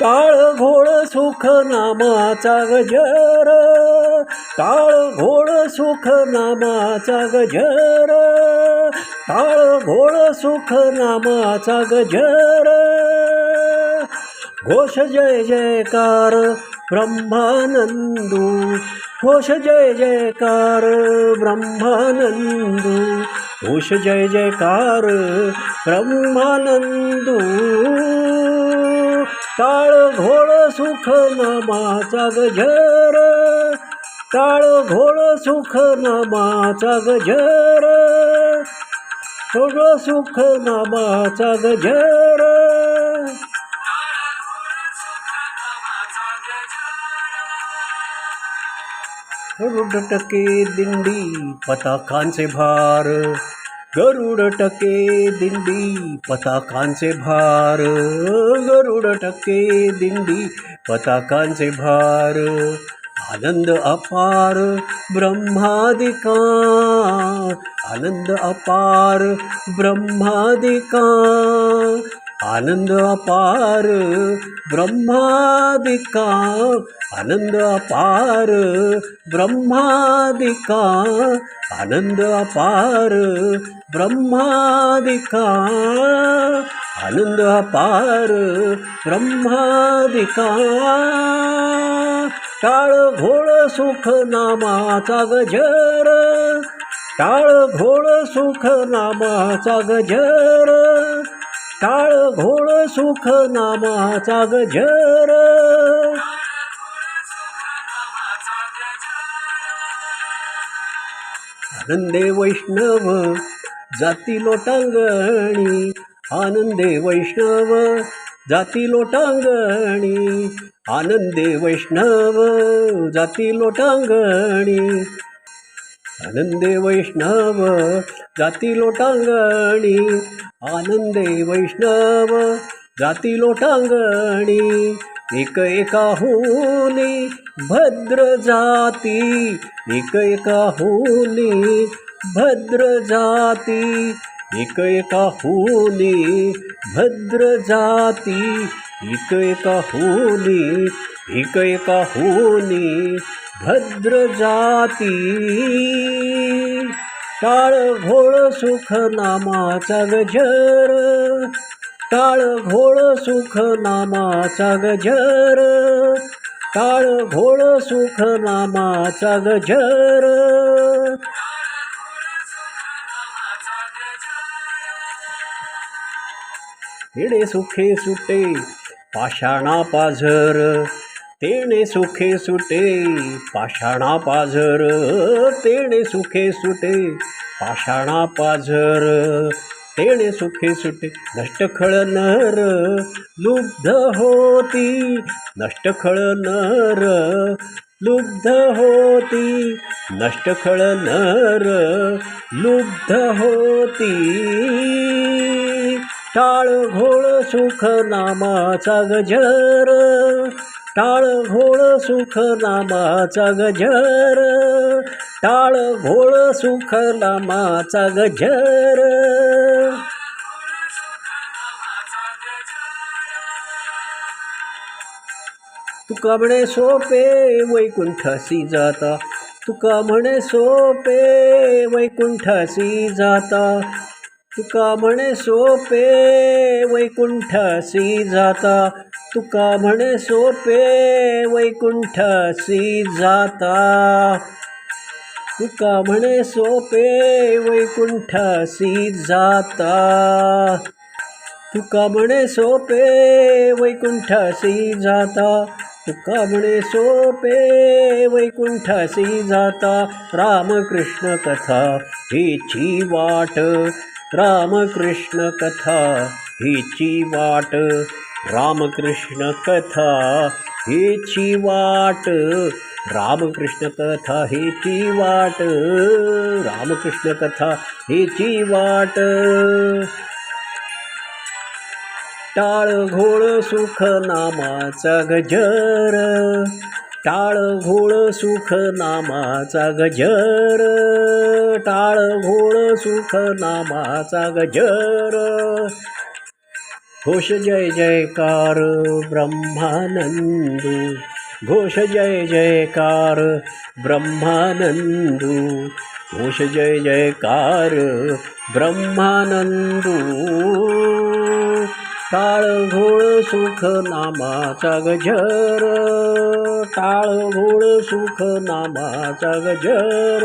टाळ घोळ सुख नामाचा गजर. टाळ घोळ सुख नामाचा गजर. टाळ घोळ सुख नामाचा गजर. घोष जय जयकार ब्रह्मानंदू। घोष जय जयकार ब्रह्मानंदू। घोष जय जयकार ब्रह्मानंदू। काळ घोळ सुख नामाचा गजर। काळ घोळ सुख नामाचा गजर। घोळ सुख नामाचा गजर। गरुड टके दिंडी पताकांचे भार. गरुड टके दिंडी पताकांचे भार. गरुड टके दिंडी पताकांचे भार. आनंद अपार ब्रह्मादिका. आनंद अपार ब्रह्मादिका. आनंद अपार ब्रह्मादिका। आनंद अपार ब्रह्मादिका। आनंद अपार ब्रह्मादिका। आनंद अपार ब्रह्मादिका। टाळ घोळ सुख नामाचा गजर। टाळ घोळ सुख नामाचा गजर। टाळ घोळ सुख नामाचा गजर. आनंदे वैष्णव जाती लोटांगणी. आनंदे वैष्णव जाती लोटांगणी. आनंदे वैष्णव जाती लोटांगणी. आनंदे वैष्णव जाती लोटांगणी. आनंदे वैष्णव जाती लोटांगणी. एक एकाहुनी भद्र जाती. एक एकाहुनी भद्र जाती. एक एकाहुनी भद्र जाती. एक एकाहुनी एक एकाहुनी भद्र जाती टाळ घोळ सुख नामाचा गजर. टाळ घोळ सुख नामाचा गजर. टाळ घोळ सुख नामाचा गजर. हिडे सुखे सुटे पाषाणा पाझर. तेणे सुखे सुटे पाषाणा पाझर तेणे सुखे सुटे पाषाणा पाझर तेणे सुखे सुटे. नष्टखळ नर लुब्ध होती. नष्टखळ नर लुब्ध होती. नष्टखळ नर लुब्ध होती. टाळ घोळ सुख नामाचा गजर टाळ घोळ सुख नामाचा गजर टाळ घोळ सुख नामाचा गजर तुका म्हणे सोपे वैकुंठासी जाता. तुका म्हणे सोपे वैकुंठासी जाता. तुका म्हणे सोपे वैकुंठासी जाता तुका म्हणे सोपे वैकुंठासी जाता तुका म्हणे सोपे वैकुंठासी जाता तुका म्हणे सोपे वैकुंठासी जाता तुका म्हणे सोपे वैकुंठासी जाता रामकृष्ण कथा हेची वाट रामकृष्ण कथा हिची वाट. रामकृष्ण कथा हिची वाट. रामकृष्ण कथा हिची वाट. रामकृष्ण कथा हिची वाट. टाळ घोळ सुख नामाचा गजर. टाळ घोळ सुख नामाचा गजर. टाळ घोळ सुख नामाचा गजर. घोष जय जयकार ब्रह्मानंदू. घोष जय जयकार ब्रह्मानंदू. घोष जय जयकार ब्रह्मानंदू. टाळ घोळ सुख नामाचा गजर टाळ घोळ सुख नामाचा गजर.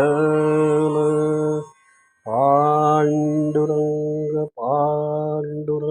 காண பாண்டுரங்க பாண்டுரங்க.